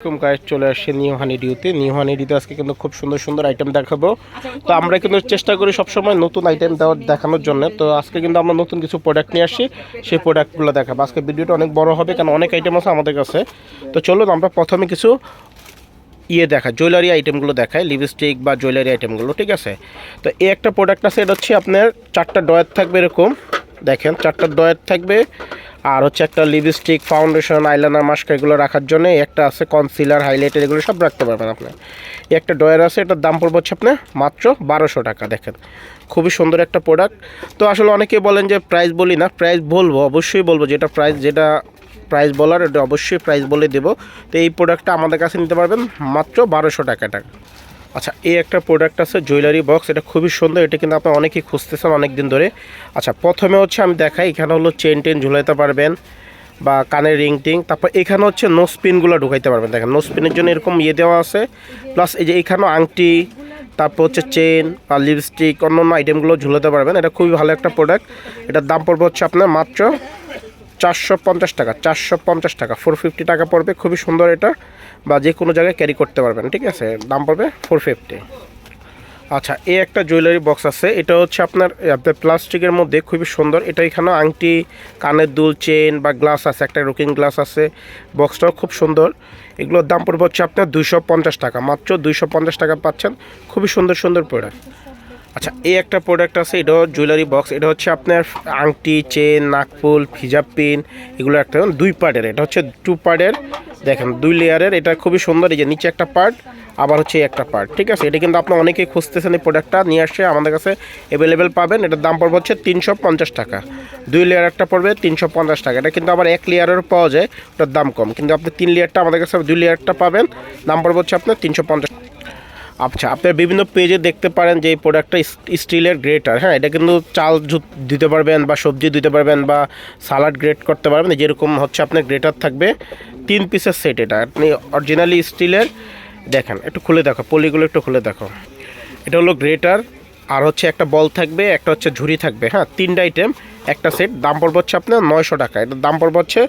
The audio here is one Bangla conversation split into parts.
এরকম গায়ে চলে আসছে নিউ হানি ডিউতে নিউ হানি ডিউতে আজকে কিন্তু খুব সুন্দর সুন্দর আইটেম দেখাবো। তো আমরা কিন্তু চেষ্টা করি সবসময় নতুন আইটেম দেওয়ার দেখানোর জন্য। তো আজকে কিন্তু আমরা নতুন কিছু প্রোডাক্ট নিয়ে আসি সেই প্রোডাক্টগুলো দেখাবো। আজকে ভিডিওটা অনেক বড় হবে, কারণ অনেক আইটেম আছে আমাদের কাছে। তো চলুন আমরা প্রথমে কিছু ইয়ে দেখা জুয়েলারি আইটেমগুলো দেখায় লিপস্টিক বা জুয়েলারি আইটেমগুলো ঠিক আছে? তো এই একটা প্রোডাক্ট আছে, এটা হচ্ছে আপনার চারটা ডয়ার থাকবে এরকম। দেখেন, চারটা ডয়ার থাকবে। আর হচ্ছে একটা লিপস্টিক ফাউন্ডেশন আইলাইনার মাস্ক এগুলো রাখার জন্য একটা আছে কনসিলার হাইলাইটার এগুলো সব রাখতে পারবেন আপনি। একটা ডয়ার আছে, এটার দাম পড়বে হচ্ছে আপনার মাত্র বারোশো টাকা, দেখেন। খুবই সুন্দর একটা প্রোডাক্ট তো আসলে অনেকে বলেন যে প্রাইস বলি না প্রাইস বলব, অবশ্যই বলব যেটা প্রাইস যেটা প্রাইস বলার, এটা অবশ্যই প্রাইস বলে দেবো। তো এই প্রোডাক্টটা আমাদের কাছে নিতে পারবেন মাত্র বারোশো টাকা টাকা। আচ্ছা এই একটা প্রোডাক্ট আছে জুয়েলারি বক্স এটা খুবই সুন্দর, এটা কিন্তু আপনি অনেকেই খুঁজতেছেন অনেক দিন ধরে। আচ্ছা প্রথমে হচ্ছে আমি দেখাই, এখানে হলো চেন টেন ঝুলাইতে পারবেন বা কানের রিং টিং, তারপর এখানে হচ্ছে নো স্পিনগুলো ঢুকাইতে পারবেন। দেখেন নো স্পিনের জন্য এরকম ইয়ে দেওয়া আছে প্লাস এই যে এখানেও আংটি, তারপর হচ্ছে চেন বা লিপস্টিক অন্য অন্য আইটেমগুলো ঝুলাতে পারবেন। এটা খুবই ভালো একটা প্রোডাক্ট এটার দাম পড়বে হচ্ছে আপনার মাত্র চারশো পঞ্চাশ টাকা, চারশো পঞ্চাশ টাকা। ফোর ফিফটি টাকা পড়বে, খুবই সুন্দর এটা। বা যে কোনো জায়গায় ক্যারি করতে পারবেন, ঠিক আছে? দাম পড়বে ফোর ফিফটি আচ্ছা এই একটা জুয়েলারি বক্স আছে। এটা হচ্ছে আপনার প্লাস্টিকের মধ্যে খুবই সুন্দর। এটা এখানেও আংটি, কানের দুল চেন বা গ্লাস আছে, একটা রুকিং গ্লাস আছে। বক্সটাও খুব সুন্দর। এগুলোর দাম পড়বে হচ্ছে আপনার দুইশো পঞ্চাশ টাকা। মাত্র দুইশো পঞ্চাশ টাকা পাচ্ছেন। খুবই সুন্দর সুন্দর প্রোডাক্ট আচ্ছা এই একটা প্রোডাক্ট আছে, এটা জুয়েলারি বক্স এটা হচ্ছে আপনার আংটি চেন নাকফুল ফিজাব পিন এগুলো একটা দুই পার্টের, এটা হচ্ছে টু পার্টের, দেখেন, দুই লেয়ারের এটা খুবই সুন্দর, এই যে নিচে একটা পার্ট আবার হচ্ছে একটা পার্ট ঠিক আছে? এটা কিন্তু আপনি অনেকেই খুঁজতেছেন এই প্রোডাক্টটা নিয়ে আসছে আমাদের কাছে অ্যাভেলেবেল পাবেন, এটার দাম পড়বে হচ্ছে তিনশো পঞ্চাশ টাকা। দুই লেয়ার একটা পড়বে তিনশো পঞ্চাশ টাকা, এটা কিন্তু আবার এক লেয়ারেরও পাওয়া যায়, ওটার দাম কম, কিন্তু আপনি তিন লেয়ারটা আমাদের কাছে, দুই লেয়ারটা পাবেন, দাম পড়বে হচ্ছে আপনার তিনশো পঞ্চাশ আচ্ছা আপনার বিভিন্ন পেজে দেখতে পারেন যে এই প্রোডাক্টটা স্টিলের গ্রেটার হ্যাঁ এটা কিন্তু চাল দিতে পারবেন বা সবজি দিতে পারবেন বা সালাড গ্রেট করতে পারবেন। যেরকম হচ্ছে আপনার গ্রেটার থাকবে তিন পিসের সেট এটা। আপনি অরিজিনালি স্টিলের দেখেন, একটু খুলে দেখো, পলিগুলো একটু খুলে দেখো। এটা হলো গ্রেটার আর হচ্ছে একটা বল থাকবে, একটা হচ্ছে ঝুড়ি থাকবে। হ্যাঁ তিনটা আইটেম একটা সেট দাম পড়বে হচ্ছে আপনার নয়শো টাকা। এটা দাম পড়বে হচ্ছে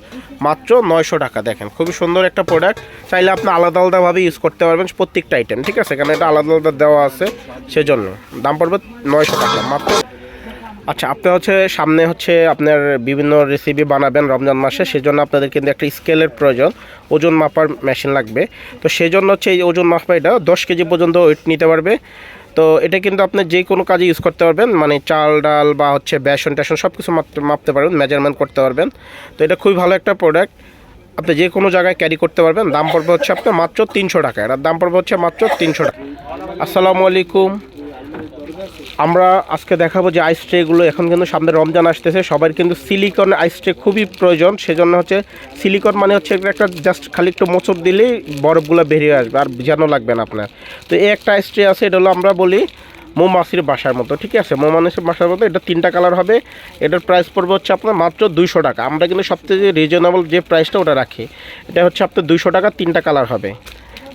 মাত্র নয়শো টাকা, দেখেন। খুবই সুন্দর একটা প্রোডাক্ট চাইলে আপনি আলাদা আলাদাভাবে ইউজ করতে পারবেন প্রত্যেকটা আইটেম ঠিক আছে? কারণ এটা আলাদা আলাদা দেওয়া আছে, সেজন্য দাম পড়বে নয়শো টাকা মাত্র। আচ্ছা আপনি হচ্ছে সামনে হচ্ছে আপনার বিভিন্ন রেসিপি বানাবেন রমজান মাসে, সেজন্য আপনাদের কিন্তু একটা স্কেলের প্রয়োজন। ওজন মাপার মেশিন লাগবে। তো সেজন্য হচ্ছে এই ওজন মাপা এটা, দশ কেজি পর্যন্ত ওয়েট নিতে পারবে। তো এটা কিন্তু আপনি যে কোনো কাজে ইউজ করতে পারবেন মানে চাল, ডাল বা হচ্ছে বেসন টেসন সব কিছু মাপতে পারবেন মেজারমেন্ট করতে পারবেন। তো এটা খুবই ভালো একটা প্রোডাক্ট আপনি যে কোনো জায়গায় ক্যারি করতে পারবেন, দাম পড়বে হচ্ছে আপনার মাত্র তিনশো টাকা। এটার দাম পড়বে হচ্ছে মাত্র তিনশো টাকা। আসসালামু আলাইকুম। আমরা আজকে দেখাবো যে আইস ট্রেগুলো এখন কিন্তু সামনে রমজান আসতেছে। সবার কিন্তু সিলিকন আইস ট্রে খুবই প্রয়োজন, সেজন্য হচ্ছে সিলিকন মানে হচ্ছে একটা জাস্ট খালি একটু মোচড় দিলেই বরফগুলো বেরিয়ে আসবে আর ভিজানো লাগবে না আপনার। তো এই একটা আইস ট্রে আছে, এটা হলো আমরা বলি মৌমাছির বাসার মতো, ঠিক আছে? মৌমাছির বাসার মতো, এটা তিনটা কালার হবে। এটার প্রাইস পড়বে হচ্ছে আপনার মাত্র দুইশো টাকা। আমরা কিন্তু সবথেকে রিজনেবল যে প্রাইসটা ওটা রাখি, এটা হচ্ছে আপনার দুইশো টাকা, তিনটা কালার হবে।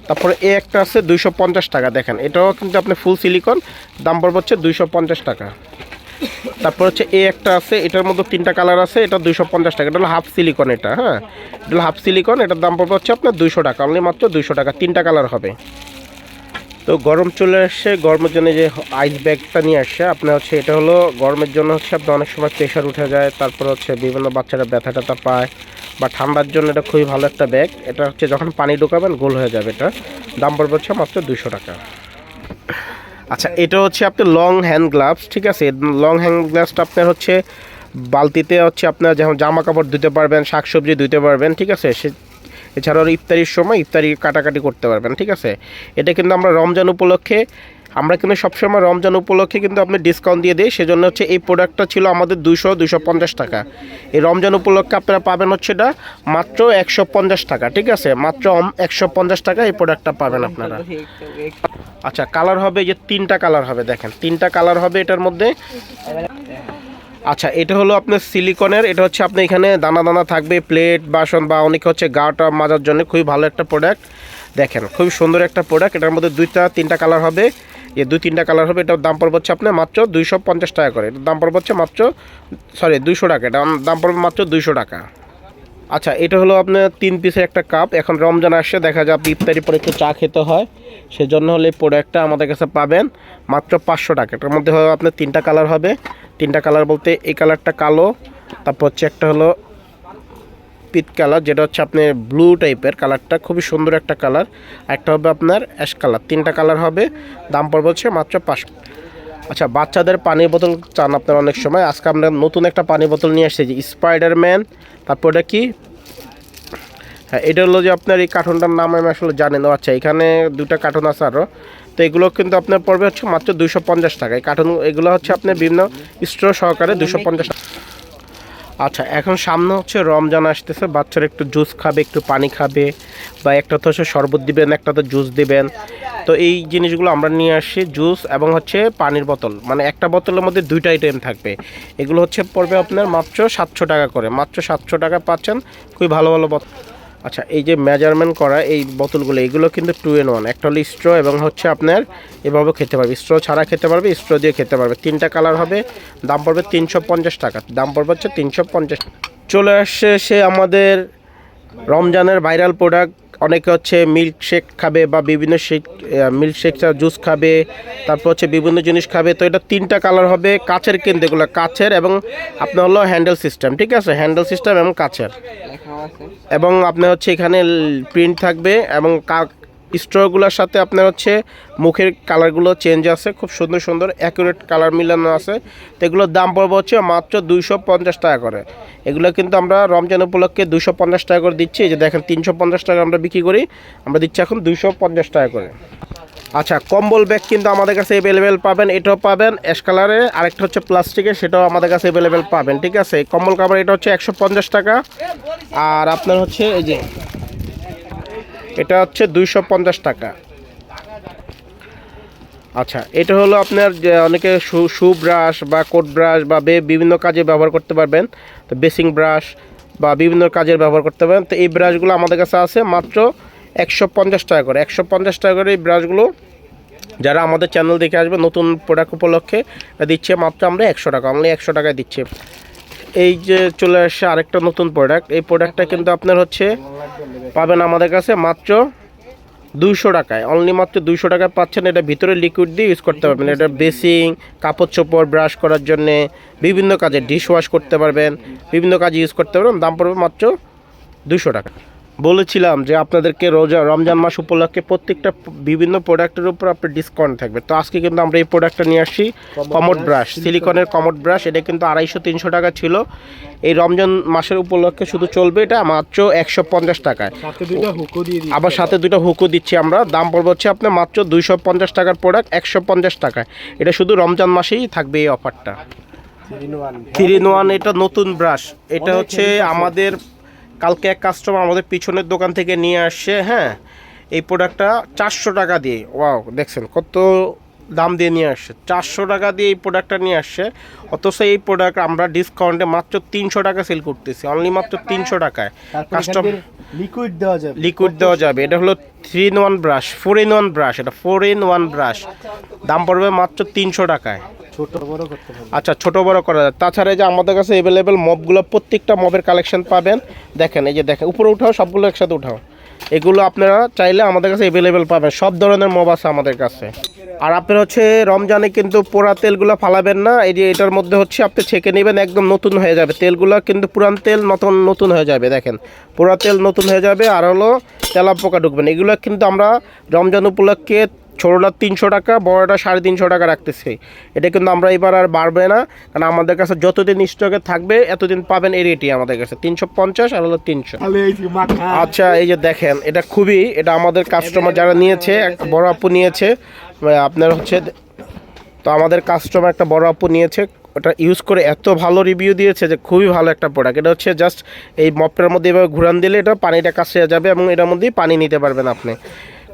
তারপরে এ একটা আছে দুইশো পঞ্চাশ টাকা, দেখেন। এটাও কিন্তু আপনি ফুল সিলিকন দাম পড়বে হচ্ছে দুইশো পঞ্চাশ টাকা। তারপর হচ্ছে এ একটা আছে, এটার মধ্যে তিনটা কালার আছে, এটা দুইশো পঞ্চাশ টাকা, এটা হলো হাফ সিলিকন এটা হ্যাঁ? এটা হলো হাফ সিলিকন এটার দাম পড়বে হচ্ছে আপনার দুইশো টাকা অনলি মাত্র দুইশো টাকা, তিনটা কালার হবে। তো গরম চলে আসছে, গরমের জন্য যে আইস ব্যাগটা নিয়ে আসছে, আপনার হচ্ছে এটা হলো গরমের জন্য হচ্ছে আপনার অনেক সময় প্রেশার উঠে যায়, তারপর হচ্ছে বিভিন্ন বাচ্চারা ব্যথা ট্যাথা পায় বা ঠান্ডার জন্য এটা খুবই ভালো একটা ব্যাগ। এটা হচ্ছে যখন পানি ঢোকাবেন, গোল হয়ে যাবে এটা। দাম পড়বে হচ্ছে মাত্র দুশো টাকা। আচ্ছা এটা হচ্ছে আপনার লং হ্যান্ড গ্লাভস ঠিক আছে? লং হ্যান্ড গ্লাভসটা আপনার হচ্ছে বালতিতে হচ্ছে আপনার যেমন জামা কাপড় ধুতে পারবেন, শাকসবজি ধুতে পারবেন, ঠিক আছে? সে এছাড়াও ইফতারির সময় ইফতারি কাটাকাটি করতে পারবেন, ঠিক আছে? এটা কিন্তু আমরা রমজান উপলক্ষে আমরা কিন্তু সবসময় রমজান উপলক্ষে কিন্তু আপনি ডিসকাউন্ট দিয়ে দিই, সেজন্য হচ্ছে এই প্রোডাক্টটা ছিল আমাদের দুশো দুশো পঞ্চাশ টাকা। এই রমজান উপলক্ষে আপনারা পাবেন হচ্ছে এটা মাত্র একশো পঞ্চাশ টাকা, ঠিক আছে? মাত্র একশো পঞ্চাশ টাকা এই প্রোডাক্টটা পাবেন আপনারা। আচ্ছা কালার হবে যে তিনটা কালার হবে, দেখেন। তিনটা কালার হবে এটার মধ্যে। আচ্ছা এটা হলো আপনার সিলিকনের এটা হচ্ছে আপনি এখানে দানা দানা থাকবে প্লেট বাসন বা অনেকে হচ্ছে গাটা মাজার জন্য খুবই ভালো একটা প্রোডাক্ট দেখেন, খুবই সুন্দর একটা প্রোডাক্ট এটার মধ্যে দুইটা, তিনটা কালার হবে। এই দুই তিনটা কালার হবে, এটার দাম পড়বে হচ্ছে আপনার মাত্র দুইশো পঞ্চাশ টাকা করে। এটার দাম পড়বে হচ্ছে মাত্র সরি দুইশো টাকা। এটা দাম পড়বে মাত্র দুইশো টাকা। আচ্ছা এটা হলো আপনার তিন পিসের একটা কাপ এখন রমজান আসছে, দেখা আপনি ইফতারি পরে একটু চা খেতে হয়। সেজন্য হলে এই প্রোডাক্টটা আমাদের কাছে পাবেন মাত্র পাঁচশো টাকা। এটার মধ্যে হবে আপনার তিনটা কালার হবে। তিনটা কালার বলতে এই কালারটা কালো, তারপর হচ্ছে একটা হলো পিট কালার, যেটা হচ্ছে আপনার ব্লু টাইপের। কালারটা খুবই সুন্দর একটা কালার। একটা হবে আপনার অ্যাশ কালার। তিনটা কালার হবে। দাম পড়বে হচ্ছে মাত্র পাঁচশো আচ্ছা বাচ্চাদের পানির বোতল চান আপনার অনেক সময়। আজকে আমরা নতুন একটা পানি বোতল নিয়ে আসছি, যে স্পাইডারম্যান তারপর এটা কি? হ্যাঁ এটা হলো যে আপনার এই কার্টুনটার নাম আমি আসলে জানি না। আচ্ছা এখানে দুটা কার্টুন আছে আরও তো এগুলো কিন্তু আপনার পড়বে হচ্ছে মাত্র দুশো পঞ্চাশ টাকা। এই কার্টুন, এগুলো হচ্ছে আপনার বিভিন্ন স্ট্রো সহকারে দুশো পঞ্চাশ আচ্ছা এখন সামনে হচ্ছে রমজান আসতেছে, বাচ্চারা একটু জুস খাবে, একটু পানি খাবে, বা একটা তো হচ্ছে শরবত দিবেন, একটা তো জুস দিবেন। তো এই জিনিসগুলো আমরা নিয়ে আসি, জুস এবং হচ্ছে পানির বোতল। মানে একটা বোতলের মধ্যে দুইটা আইটেম থাকবে। এগুলো হচ্ছে পড়বে আপনার মাত্র সাতশো টাকা করে। মাত্র সাতশো টাকা পাচ্ছেন, খুবই ভালো ভালো বোতল। আচ্ছা এই যে মেজারমেন্ট করা এই বোতলগুলো, এগুলো কিন্তু টু ইন ওয়ান একটা হলো স্ট্র এবং হচ্ছে আপনার এভাবে খেতে পারবে। স্ট্র ছাড়া খেতে পারবে স্ট্র দিয়ে খেতে পারবে। তিনটা কালার হবে, দাম পড়বে তিনশো পঞ্চাশ টাকা। দাম পড়বে হচ্ছে তিনশো পঞ্চাশ চলে আসছে সে আমাদের রমজানের ভাইরাল প্রোডাক্ট অনেকে হচ্ছে মিল্ক শেক খাবে বা বিভিন্ন শেক মিল্ক শেক জুস খাবে, তারপর হচ্ছে বিভিন্ন জিনিস খাবে। তো এটা তিনটা কালার হবে কাছের কিন্তু এগুলো, কাচের এবং আপনার হলো হ্যান্ডেল সিস্টেম ঠিক আছে? হ্যান্ডেল সিস্টেম এবং কাচের। এবং আপনার হচ্ছে এখানে প্রিন্ট থাকবে এবং স্ট্রগুলোর সাথে আপনার হচ্ছে মুখের কালারগুলো চেঞ্জ আছে, খুব সুন্দর সুন্দর অ্যাকুরেট কালার মিলানো আছে। তো এগুলোর দাম পড়বে হচ্ছে মাত্র দুইশো পঞ্চাশ টাকা করে। এগুলো কিন্তু আমরা রমজান উপলক্ষে দুশো পঞ্চাশ টাকা করে দিচ্ছি। যে দেখেন, তিনশো পঞ্চাশ টাকা আমরা বিক্রি করি, আমরা দিচ্ছি এখন দুইশো পঞ্চাশ টাকা করে। আচ্ছা কম্বল ব্যাগ কিন্তু আমাদের কাছে অ্যাভেলেবেল পাবেন, এটাও পাবেন। অ্যাশ কালারে আরেকটা হচ্ছে প্লাস্টিকের সেটাও আমাদের কাছে অ্যাভেলেবেল পাবেন, ঠিক আছে? কম্বল কাভার এটা হচ্ছে একশো পঞ্চাশ টাকা। আর আপনার হচ্ছে এই যে, এটা হচ্ছে দুইশো পঞ্চাশ টাকা। আচ্ছা এটা হলো আপনার যে অনেকে শু ব্রাশ বা কোট ব্রাশ বা বে- বিভিন্ন কাজে ব্যবহার করতে পারবেন। তো বেসিং ব্রাশ বা বিভিন্ন কাজের ব্যবহার করতে পারবেন। তো এই ব্রাশগুলো আমাদের কাছে আছে মাত্র একশো পঞ্চাশ টাকা করে। একশো পঞ্চাশ টাকা করে এই ব্রাশগুলো যারা আমাদের চ্যানেল দেখে আসবে, নতুন প্রোডাক্ট উপলক্ষে দিচ্ছে মাত্র আমরা একশো টাকা অনলি একশো টাকায় দিচ্ছি। এই যে চলে আসছে আরেকটা নতুন প্রোডাক্ট এই প্রোডাক্টটা কিন্তু আপনার হচ্ছে পাবেন আমাদের কাছে মাত্র দুইশো টাকায়। অনলি মাত্র দুইশো টাকায় পাচ্ছেন, এটা ভিতরে লিকুইড দিয়ে ইউজ করতে পারবেন। এটা বেসিং কাপড় চোপড় ব্রাশ করার জন্যে বিভিন্ন কাজে ডিশ ওয়াশ করতে পারবেন, বিভিন্ন কাজে ইউজ করতে পারবেন, দাম পড়বে মাত্র দুশো টাকা। বলেছিলাম যে আপনাদেরকে রোজা রমজান মাস উপলক্ষে প্রত্যেকটা বিভিন্ন প্রোডাক্টের উপর আপনার ডিসকাউন্ট থাকবে। তো আজকে কিন্তু আমরা এই প্রোডাক্টটা নিয়ে আসছি কমোড ব্রাশ সিলিকনের কমোড ব্রাশ এটা কিন্তু আড়াইশো তিনশো টাকা ছিল। এই রমজান মাসের উপলক্ষে শুধু চলবে এটা মাত্র একশো পঞ্চাশ টাকায়। হুকো আবার সাথে দুটো হুকও দিচ্ছি আমরা। দাম পড়বে হচ্ছে আপনার মাত্র দুইশো পঞ্চাশ টাকার প্রোডাক্ট একশো পঞ্চাশ টাকায়। এটা শুধু রমজান মাসেই থাকবে এই অফারটা থ্রি ইন ওয়ান এটা নতুন ব্রাশ এটা হচ্ছে আমাদের কালকে এক কাস্টমার আমাদের পিছনের দোকান থেকে নিয়ে আসছে হ্যাঁ এই প্রোডাক্টটা চারশো টাকা দিয়ে ওয়াও দেখছেন কত দাম দিয়ে নিয়ে আসছে চারশো টাকা দিয়ে এই প্রোডাক্টটা নিয়ে আসছে অথচ এই প্রোডাক্ট আমরা ডিসকাউন্টে মাত্র তিনশো টাকা সেল করতেছি অনলি মাত্র তিনশো টাকায়। কাস্টমার লিকুইড দেওয়া যাবে। লিকুইড দেওয়া যাবে এটা হলো three in one brush four in one brush এটা ফোর ইন ওয়ান ব্রাশ দাম পড়বে মাত্র তিনশো টাকায়। আচ্ছা ছোট বড় করা যায়। তাছাড়া যে আমাদের কাছে অ্যাভেলেবেল মবগুলো প্রত্যেকটা মবের কালেকশন পাবেন। দেখেন, এই যে দেখেন, উপরে উঠাও, সবগুলো একসাথে উঠাও। এগুলো আপনারা চাইলে আমাদের কাছে অ্যাভেলেবেল পাবেন। সব ধরনের মব আছে আমাদের কাছে। আর আপনার হচ্ছে রমজানে কিন্তু পোড়া তেলগুলো ফালাবেন না। এই যে এটার মধ্যে হচ্ছে আপনি ছেঁকে নেবেন, একদম নতুন হয়ে যাবে। তেলগুলো কিন্তু পুরান তেল নতুন নতুন হয়ে যাবে, দেখেন। পোড়া তেল নতুন হয়ে যাবে, আর হলো তেলা পোকা ঢুকবেন এগুলো কিন্তু আমরা রমজান উপলক্ষে ছোটোটা তিনশো টাকা বড়টা সাড়ে তিনশো টাকা রাখতেছি। এটা কিন্তু আমরা এবার আর বাড়বে না কারণ আমাদের কাছে যতদিন স্টকে থাকবে এতদিন পাবেন এই রেটই আমাদের কাছে। তিনশো পঞ্চাশ আর হলো তিনশো। তাহলে এই যে মাথা আচ্ছা এই যে দেখেন এটা খুবই এটা আমাদের কাস্টমার যারা নিয়েছে একটা বড় আপু নিয়েছে আপনার হচ্ছে তো আমাদের কাস্টমার একটা বড় আপু নিয়েছে ওটা ইউজ করে এত ভালো রিভিউ দিয়েছে যে খুবই ভালো একটা প্রোডাক্ট এটা হচ্ছে জাস্ট এই মপটার মধ্যে এভাবে ঘুরান দিলে এটা পানিটা কাছে যাবে এবং এটার মধ্যেই পানি নিতে পারবেন আপনি।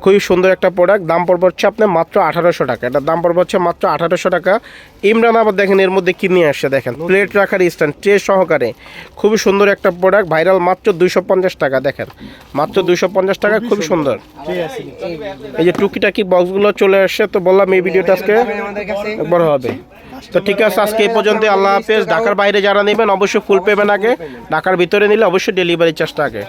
খুবই সুন্দর একটা প্রোডাক্ট দাম পড়বে হচ্ছে আপনার মাত্র আঠারোশো টাকা। এটার দাম পড়বে হচ্ছে মাত্র আঠারোশো টাকা। ইমরান আবার দেখেন, এর মধ্যে কি নিয়ে আসছে দেখেন। প্লেট রাখার স্ট্যান্ড ট্রে সহকারে। খুবই সুন্দর একটা প্রোডাক্ট ভাইরাল মাত্র দুইশো পঞ্চাশ টাকা, দেখেন। মাত্র দুইশো পঞ্চাশ টাকা খুবই সুন্দর। এই যে টুকিটাকি বক্সগুলো চলে আসছে, তো বললাম এই ভিডিওটা আজকে বড় হবে। তো ঠিক আছে, আজকে এই পর্যন্ত আল্লাহ হাফেজ। ঢাকার বাইরে যারা নেবেন, অবশ্যই ফুল পেমেন্ট আগে। ঢাকার ভিতরে নিলে অবশ্যই ডেলিভারি চার্জটা আগে।